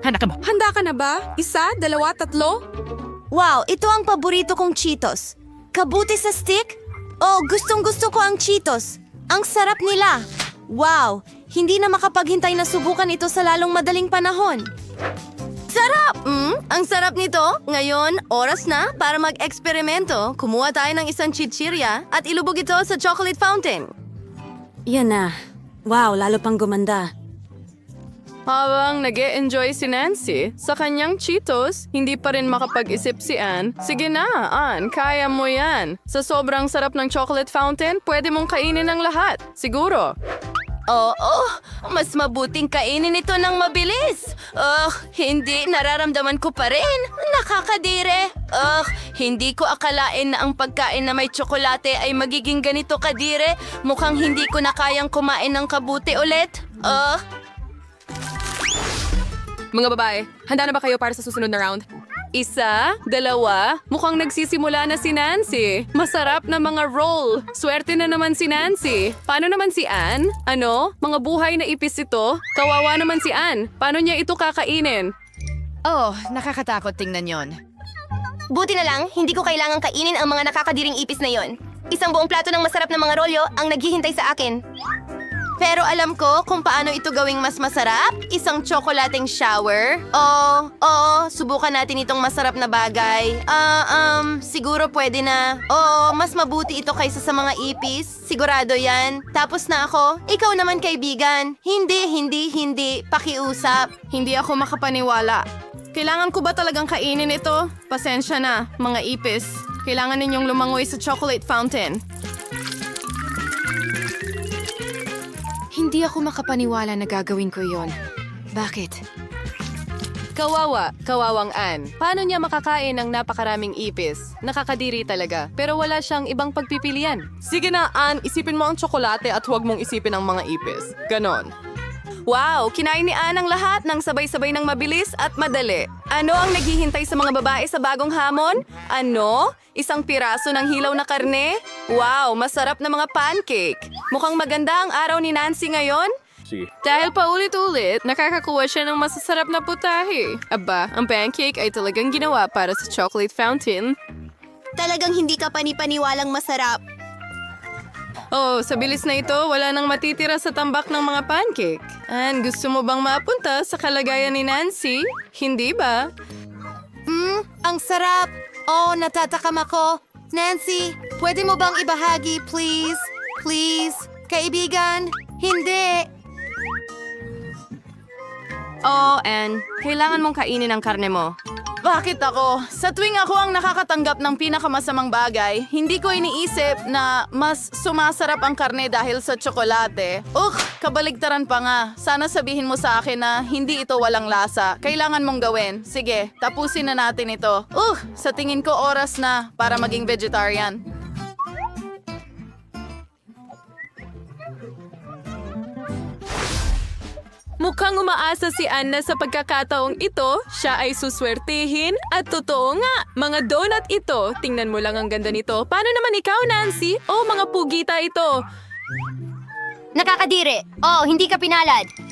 Handa ka ba? Handa ka na ba? Isa, dalawa, tatlo? Wow, ito ang paborito kong Cheetos. Kabuti sa stick? Oh, gustong gusto ko ang Cheetos. Ang sarap nila. Wow, hindi na makapaghintay na subukan ito sa lalong madaling panahon. Sarap! Mm, ang sarap nito. Ngayon, oras na para mag-eksperimento. Kumuha tayo ng isang chichirya at ilubog ito sa chocolate fountain. Yan na. Wow, lalo pang gumanda. Habang nag enjoy si Nancy sa kanyang Cheetos, hindi pa rin makapag-isip si Anne. Sige na, Anne, kaya mo yan. Sa sobrang sarap ng chocolate fountain, pwede mong kainin ang lahat. Siguro. Oo, mas mabuting kainin ito ng mabilis. Ugh, hindi, nararamdaman ko pa rin. Nakakadire. Ugh, hindi ko akalain na ang pagkain na may tsokolate ay magiging ganito kadire. Mukhang hindi ko na kayang kumain ng kabuti ulit. Ugh, Mga babae, handa na ba kayo para sa susunod na round? Isa, dalawa, mukhang nagsisimula na si Nancy. Masarap na mga roll. Swerte na naman si Nancy. Paano naman si Anne? Ano? Mga buhay na ipis ito? Kawawa naman si Anne. Paano niya ito kakainin? Oh, nakakatakot tingnan yon. buti na lang, hindi ko kailangang kainin ang mga nakakadiring ipis na yon. Isang buong plato ng masarap na mga rolyo ang naghihintay sa akin. Pero alam ko kung paano ito gawing mas masarap. Isang tsokolating shower. Oo, oo, subukan natin itong masarap na bagay. Ah, um, siguro pwede na. Oo, mas mabuti ito kaysa sa mga ipis. Sigurado yan. Tapos na ako. Ikaw naman kaibigan. Hindi, hindi, hindi. Pakiusap. Hindi ako makapaniwala. Kailangan ko ba talagang kainin ito? Pasensya na, mga ipis. Kailangan ninyong lumangoy sa chocolate fountain. Hindi ako makapaniwala na gagawin ko yon. Bakit? Kawawa, kawawang Ann. Paano niya makakain ng napakaraming ipis? Nakakadiri talaga, pero wala siyang ibang pagpipilian. Sige na, Ann, isipin mo ang tsokolate at huwag mong isipin ang mga ipis. Ganon. Wow, kinain ni Ann ang lahat ng sabay-sabay ng mabilis at madali. Ano ang naghihintay sa mga babae sa bagong hamon? Ano? Isang piraso ng hilaw na karne? Wow, masarap na mga pancake. Mukhang maganda ang araw ni Nancy ngayon. Dahil paulit-ulit, nakakakuha siya ng masasarap na putahe. Aba, ang pancake ay talagang ginawa para sa chocolate fountain. Talagang hindi ka panipaniwalang masarap. Oh, sa bilis na ito, wala nang matitira sa tambak ng mga pancake. And gusto mo bang mapunta sa kalagayan ni Nancy? Hindi ba? Hmm, ang sarap. Oh, natatakam ako. Nancy, pwede mo bang ibahagi, please? Please? Kaibigan? Hindi. Oo, Anne. Kailangan mong kainin ang karne mo. Bakit ako? Sa tuwing ako ang nakakatanggap ng pinakamasamang bagay, hindi ko iniisip na mas sumasarap ang karne dahil sa tsokolate. Ugh, kabaligtaran pa nga. Sana sabihin mo sa akin na hindi ito walang lasa. Kailangan mong gawin. Sige, tapusin na natin ito. Ugh, sa tingin ko oras na para maging vegetarian. Mukhang umaasa si Anna sa pagkakataong ito, siya ay suswertihin at totoo nga, mga donut ito. Tingnan mo lang ang ganda nito. Paano naman ikaw, Nancy? Oh, mga pugita ito. Nakakadiri. Oh, hindi ka pinalad.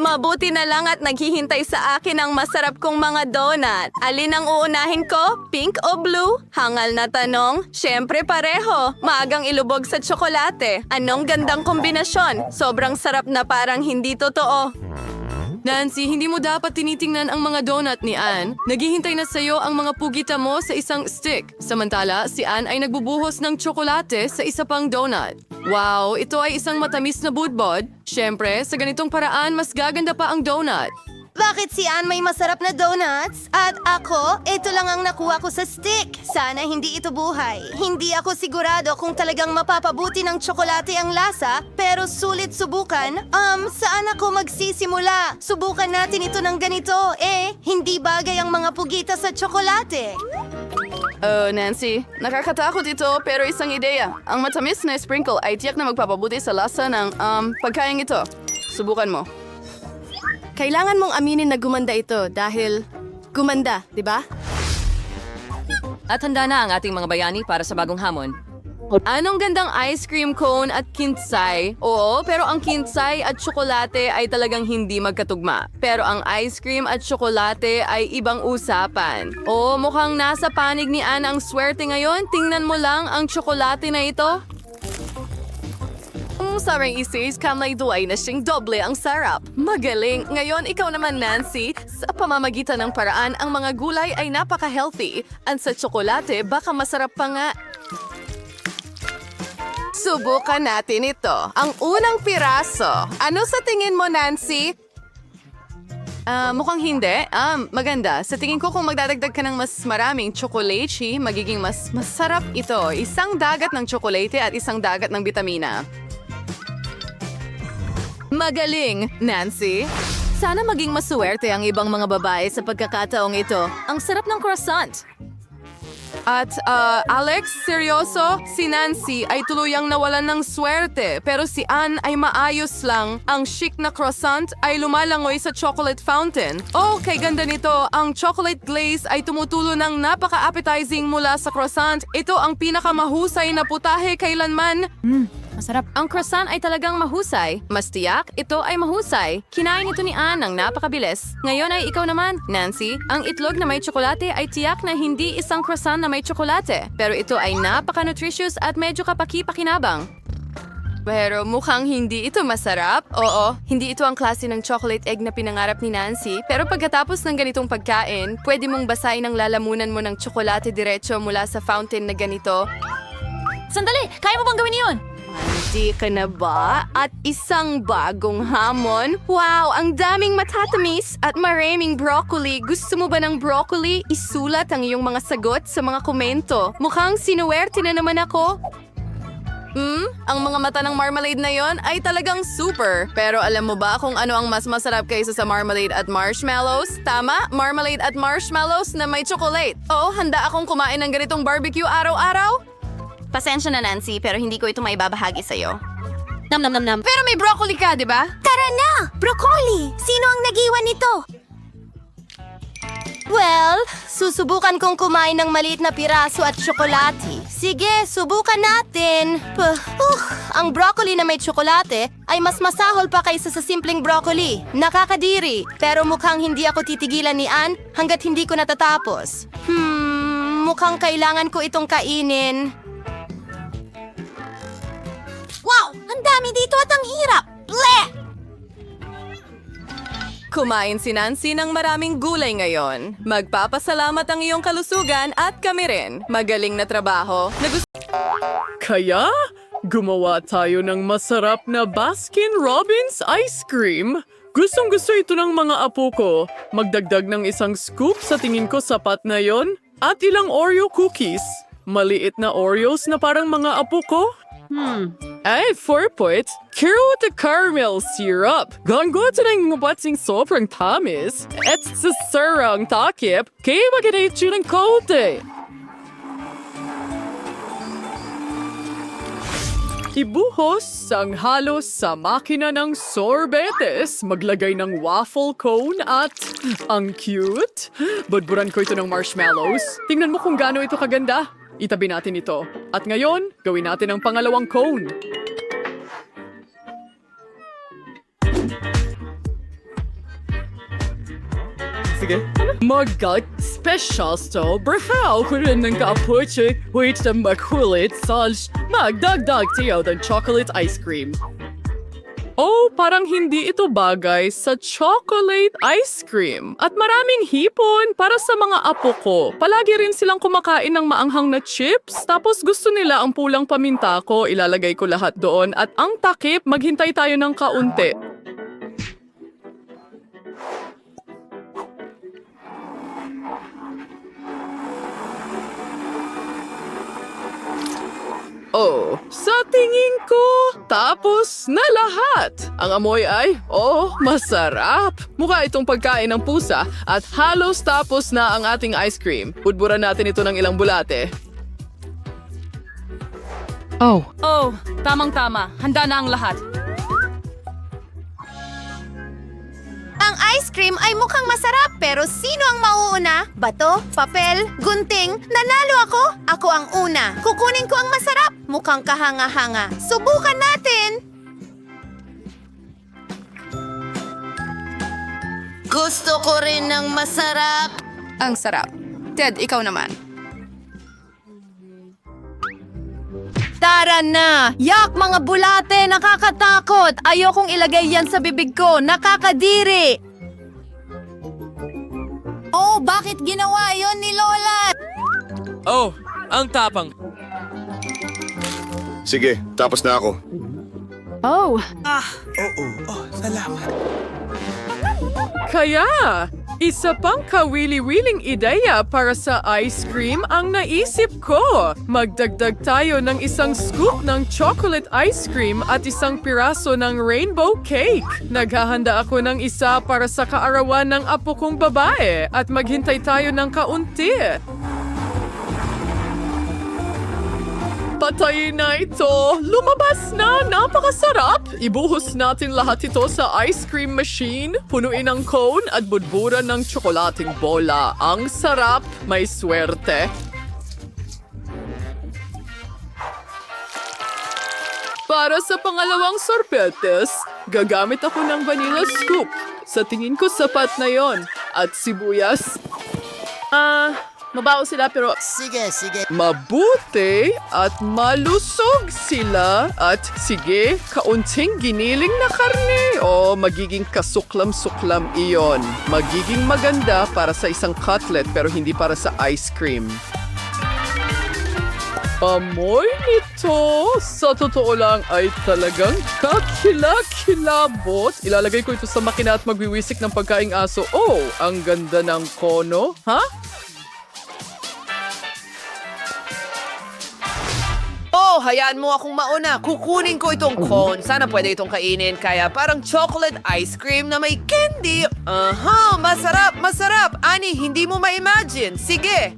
Mabuti na lang at naghihintay sa akin ang masarap kong mga donut. Alin ang uunahin ko? Pink o blue? Hangal na tanong. Siyempre pareho. Maagang ilubog sa tsokolate. Anong gandang kombinasyon? Sobrang sarap na parang hindi totoo. Nancy, hindi mo dapat tinitingnan ang mga donut ni Anne. Naghihintay na sa'yo ang mga pugita mo sa isang stick. Samantala, si Anne ay nagbubuhos ng tsokolate sa isa pang donut. Wow, ito ay isang matamis na budbod. Siyempre, sa ganitong paraan, mas gaganda pa ang donut. Bakit si Anne may masarap na donuts? At ako, ito lang ang nakuha ko sa stick. Sana hindi ito buhay. Hindi ako sigurado kung talagang mapapabuti ng tsokolate ang lasa, pero sulit subukan. Um, saan ako magsisimula? Subukan natin ito ng ganito. Eh, hindi bagay ang mga pugita sa tsokolate. Oh, Nancy, nakakatakot ito pero isang ideya. Ang matamis na sprinkle ay tiyak na magpapabuti sa lasa ng um, pagkain ito. Subukan mo. Kailangan mong aminin na gumanda ito dahil gumanda, di ba? At handa na ang ating mga bayani para sa bagong hamon. Anong gandang ice cream cone at kintsay? Oo, pero ang kintsay at tsokolate ay talagang hindi magkatugma. Pero ang ice cream at tsokolate ay ibang usapan. Oo, mukhang nasa panig ni Anne ang swerte ngayon. Tingnan mo lang ang tsokolate na ito. Ang sarang isis, kamay duay na siyang doble ang sarap. Magaling! Ngayon, ikaw naman, Nancy. Sa pamamagitan ng paraan, ang mga gulay ay napaka-healthy. Ang sa tsokolate, baka masarap pa nga. Subukan natin ito. Ang unang piraso. Ano sa tingin mo, Nancy? Ah, mukhang hindi. Ah, maganda. Sa tingin ko kung magdadagdag ka ng mas maraming chocolate, magiging mas masarap ito. Isang dagat ng tsokolate at isang dagat ng bitamina. Magaling, Nancy. Sana maging maswerte ang ibang mga babae sa pagkakataong ito. Ang sarap ng croissant. At uh, Alex, seryoso? Si Nancy ay tuluyang nawalan ng swerte pero si Anne ay maayos lang. Ang chic na croissant ay lumalangoy sa chocolate fountain. Oh, kay ganda nito. Ang chocolate glaze ay tumutulo ng napaka-appetizing mula sa croissant. Ito ang pinakamahusay na putahe kailanman. Masarap. Ang croissant ay talagang mahusay. Mas tiyak, ito ay mahusay. Kinain ito ni Anne ng napakabilis. Ngayon ay ikaw naman, Nancy. Ang itlog na may tsokolate ay tiyak na hindi isang croissant na may tsokolate. Pero ito ay napaka-nutritious at medyo kapaki-pakinabang. Pero mukhang hindi ito masarap. Oo, hindi ito ang klase ng chocolate egg na pinangarap ni Nancy. Pero pagkatapos ng ganitong pagkain, pwede mong basahin ang lalamunan mo ng tsokolate diretso mula sa fountain na ganito. Sandali! Kaya mo bang gawin yun? Hindi ka na ba? At isang bagong hamon? Wow, ang daming matatamis at maraming broccoli. Gusto mo ba ng broccoli? Isulat ang iyong mga sagot sa mga komento. Mukhang sinuwerte na naman ako. Hmm? Ang mga mata ng marmalade na yon ay talagang super. Pero alam mo ba kung ano ang mas masarap kaysa sa marmalade at marshmallows? Tama, marmalade at marshmallows na may chocolate. Oo, handa akong kumain ng ganitong barbecue araw-araw. Pasensya na, Nancy, pero hindi ko ito maibabahagi sa'yo. Nam nam nam nam. Pero may broccoli ka, di ba? Tara na! Broccoli! Sino ang nagiwan nito? Well, susubukan kong kumain ng maliit na piraso at tsokolate. Sige, subukan natin. Puh, uh, ang broccoli na may tsokolate ay mas masahol pa kaysa sa simpleng broccoli. Nakakadiri, pero mukhang hindi ako titigilan ni Ann hanggat hindi ko natatapos. Hmm, mukhang kailangan ko itong kainin. Wow! Ang dami dito at ang hirap! Bleh! Kumain si Nancy ng maraming gulay ngayon. Magpapasalamat ang iyong kalusugan at kami rin. Magaling na trabaho. Nagus- Kaya, gumawa tayo ng masarap na Baskin-Robbins ice cream. Gustong gusto ito ng mga apo ko. Magdagdag ng isang scoop sa tingin ko sapat na yon. At ilang Oreo cookies. Maliit na Oreos na parang mga apo ko. Hmm. Ay, four points. Carrot the caramel syrup. Ganggoto ng batsing sobrang tamis. At sa sarang takip, kaya maginait yun ng kote. Ibuhos ang halos sa makina ng sorbetes. Maglagay ng waffle cone at ang cute. Budburan ko ito ng marshmallows. Tingnan mo kung gaano ito kaganda. Itabi natin ito. At ngayon, gawin natin ang pangalawang cone. Sige. Magat special sto. Brahaw ko rin ng kapuche. Wait na makulit sals. Magdagdag tayo ng chocolate ice cream. Oh, parang hindi ito bagay sa chocolate ice cream. At maraming hipon para sa mga apo ko. Palagi rin silang kumakain ng maanghang na chips. Tapos gusto nila ang pulang paminta ko. Ilalagay ko lahat doon. At ang takip, maghintay tayo ng kaunti. Oh, sa tingin ko, tapos na lahat. Ang amoy ay, oh, masarap. Mukha itong pagkain ng pusa at halos tapos na ang ating ice cream. Budburan natin ito ng ilang bulate. Oh, tamang-tama. Handa na ang lahat. Ang ice cream ay mukhang masarap pero sino ang mauuna? Bato? Papel? Gunting? Nanalo ako? Ako ang una. Kukunin ko ang masarap. Mukhang kahanga-hanga. Subukan natin. Gusto ko rin ng masarap. Ang sarap. Ted, ikaw naman. Tara na! Yak, mga bulate! Nakakatakot! Ayokong ilagay yan sa bibig ko! Nakakadiri! Oh, bakit ginawa yon ni Lola? Oh, ang tapang. Sige, tapos na ako. Oh, Kaya, isa pang kawili-wiling ideya para sa ice cream ang naisip ko. Magdagdag tayo ng isang scoop ng chocolate ice cream at isang piraso ng rainbow cake. Naghahanda ako ng isa para sa kaarawan ng apo kong babae at maghintay tayo ng kaunti. Patayin na ito! Lumabas na! Napakasarap! Ibuhos natin lahat ito sa ice cream machine, punuin ang cone at budburan ng tsokolating bola. Ang sarap! May swerte! Para sa pangalawang sorbetes, gagamit ako ng vanilla scoop. Sa tingin ko sapat na yon. At sibuyas. Ah, mabaho sila pero Sige, sige. Mabuti at malusog sila at sige, kaunting giniling na karne o magiging kasuklam-suklam iyon. Magiging maganda para sa isang cutlet pero hindi para sa ice cream. Amoy nito, sa totoo lang ay talagang kakilakilabot. Ilalagay ko ito sa makina at magwiwisik ng pagkaing aso. Oh, ang ganda ng kono. Ha? Oh, hayaan mo akong mauna. Kukunin ko itong cone. Sana pwede itong kainin. Kaya parang chocolate ice cream na may candy. Aha, masarap, masarap. Ani, hindi mo ma-imagine. Sige.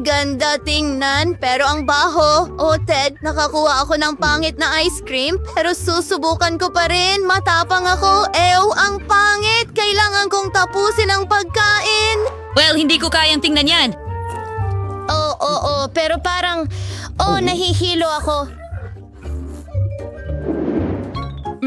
Ang ganda tingnan, pero ang baho. Oh, Ted, nakakuha ako ng pangit na ice cream, pero susubukan ko pa rin. Matapang ako. Ew, ang pangit. Kailangan kong tapusin ang pagkain. Well, hindi ko kayang tingnan yan. Oo, oo, oo, pero parang, oh, nahihilo ako.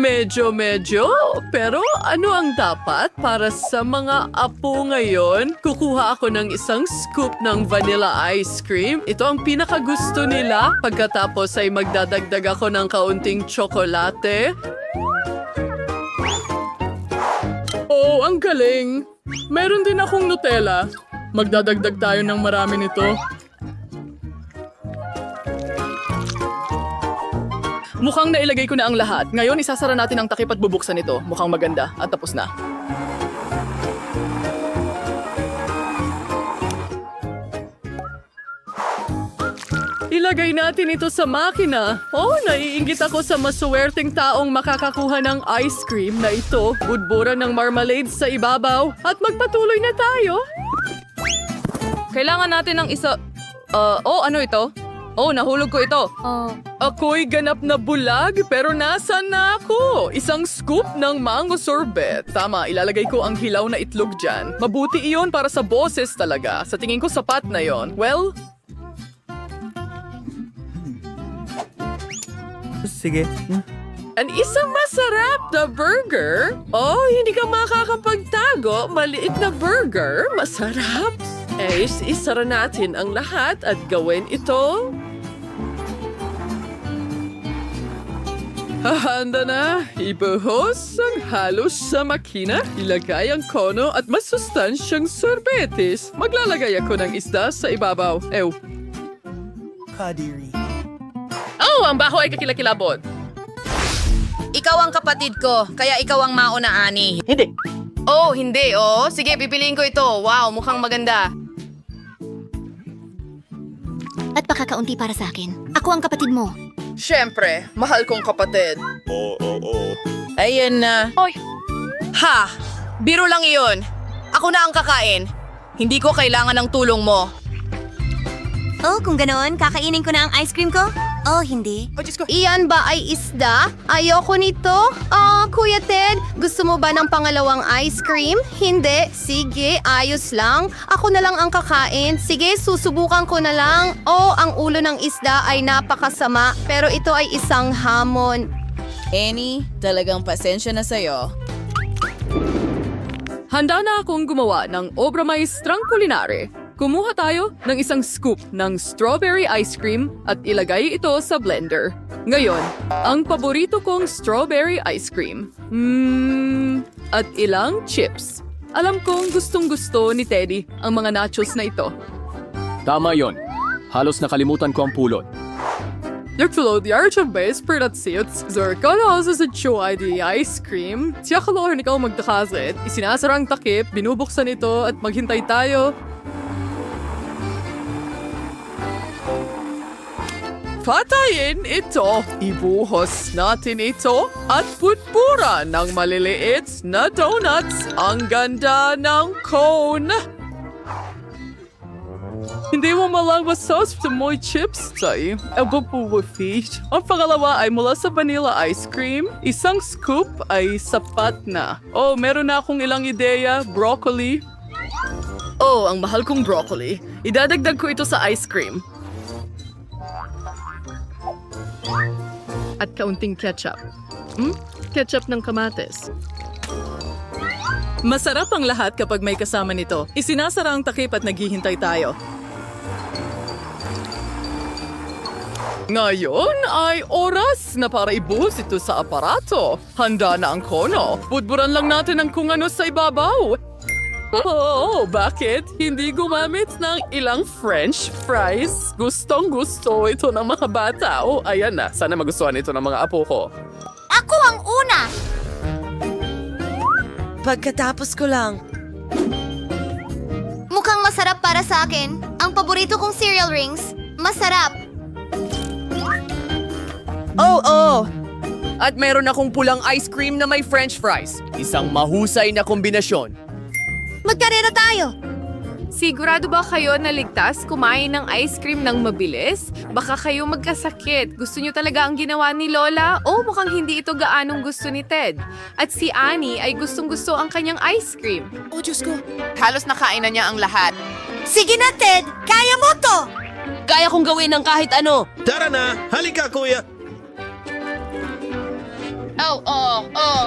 Medyo-medyo, pero ano ang dapat para sa mga apo ngayon? Kukuha ako ng isang scoop ng vanilla ice cream. Ito ang pinakagusto nila. Pagkatapos ay magdadagdag ako ng kaunting tsokolate. Oh, ang galing! Meron din akong Nutella. Magdadagdag tayo ng marami nito. Mukhang nailagay ko na ang lahat. Ngayon, isasara natin ang takip at bubuksan ito. Mukhang maganda. At tapos na. Ilagay natin ito sa makina. Oh, naiingit ako sa masuwerteng taong makakakuha ng ice cream na ito. Budburan ng marmalade sa ibabaw. At magpatuloy na tayo. Kailangan natin ng isa... Uh, oh, ano ito? Oh, nahulog ko ito. Ako'y ganap na bulag pero nasa na ako? Isang scoop ng mango sorbet. Tama, ilalagay ko ang hilaw na itlog dyan. Mabuti iyon para sa boses talaga. Sa tingin ko sapat na yon. Well, Sige. an isang masarap na burger. Oh, hindi ka makakapagtago. Maliit na burger. Masarap. Eh, isara natin ang lahat at gawin ito. Hahanda na. Ibuhos ang halos sa makina. Ilagay ang kono at masustansyang sorbetes. Maglalagay ako ng isda sa ibabaw. Ew. Kadiri. Oh, ang baho ay kakilakilabot. Ikaw ang kapatid ko, kaya ikaw ang mauna, Ani. Oh, hindi, oh. Sige, pipiliin ko ito. Wow, mukhang maganda. At pakakaunti para sa akin. Ako ang kapatid mo. Siyempre, mahal kong kapatid. Oo, oo, oo. Ayan na. Oy. Ha! Biro lang iyon. Ako na ang kakain. Hindi ko kailangan ng tulong mo. Oh, kung ganoon, kakainin ko na ang ice cream ko? Oh, hindi. Iyan ba ay isda? Ayoko nito. Ah, Kuya Ted, gusto mo ba ng pangalawang ice cream? Hindi. Sige, ayos lang. Ako na lang ang kakain. Sige, susubukan ko na lang. Oh, ang ulo ng isda ay napakasama. Pero ito ay isang hamon. Annie, talagang pasensya na sa'yo. Handa na akong gumawa ng obra maestrang kulinare. Kumuha tayo ng isang scoop ng strawberry ice cream at ilagay ito sa blender. Ngayon, ang paborito kong strawberry ice cream. Mmm, at ilang chips. Alam kong gustong gusto ni Teddy ang mga nachos na ito. Tama yon. Halos nakalimutan ko ang pulot. Arch of base per dat sits. Zorka na sa sa chuay di ice cream. Siya kalor ni ikaw magdakasit. Isinasara ang takip, binubuksan ito at maghintay tayo. Patayin ito. Ibuhos natin ito at putpura ng maliliit na donuts. Ang ganda ng cone. Hindi mo malabas sauce sa moy chips, tay. Fish. Ang pangalawa ay mula sa vanilla ice cream. Isang scoop ay sapat na. Oh, meron na akong ilang ideya. Broccoli. Oh, ang mahal kong broccoli. Idadagdag ko ito sa ice cream. At kaunting ketchup. Hmm? Ketchup ng kamates. Masarap ang lahat kapag may kasama nito. Isinasara ang takip at naghihintay tayo. Ngayon ay oras na para ibuhos ito sa aparato. Handa na ang kono. Budburan lang natin ang kung ano sa ibabaw. Oh, bakit? Hindi gumamit ng ilang french fries? Gustong gusto ito ng mga bata. Oh, ayan na. Sana magustuhan ito ng mga apo ko. Ako ang una! Pagkatapos ko lang. Mukhang masarap para sa akin. Ang paborito kong cereal rings. Masarap. Oh, oh! At meron akong pulang ice cream na may french fries. Isang mahusay na kombinasyon. Magkarera tayo! Sigurado ba kayo na ligtas kumain ng ice cream ng mabilis? Baka kayo magkasakit. Gusto nyo talaga ang ginawa ni Lola? O mukhang hindi ito gaanong gusto ni Ted. At si Annie ay gustong gusto ang kanyang ice cream. Oh, Diyos ko. Halos nakain na niya ang lahat. Sige na, Ted! Kaya mo to! Kaya kong gawin ng kahit ano. Tara na! Halika, kuya! Oh, oh, oh.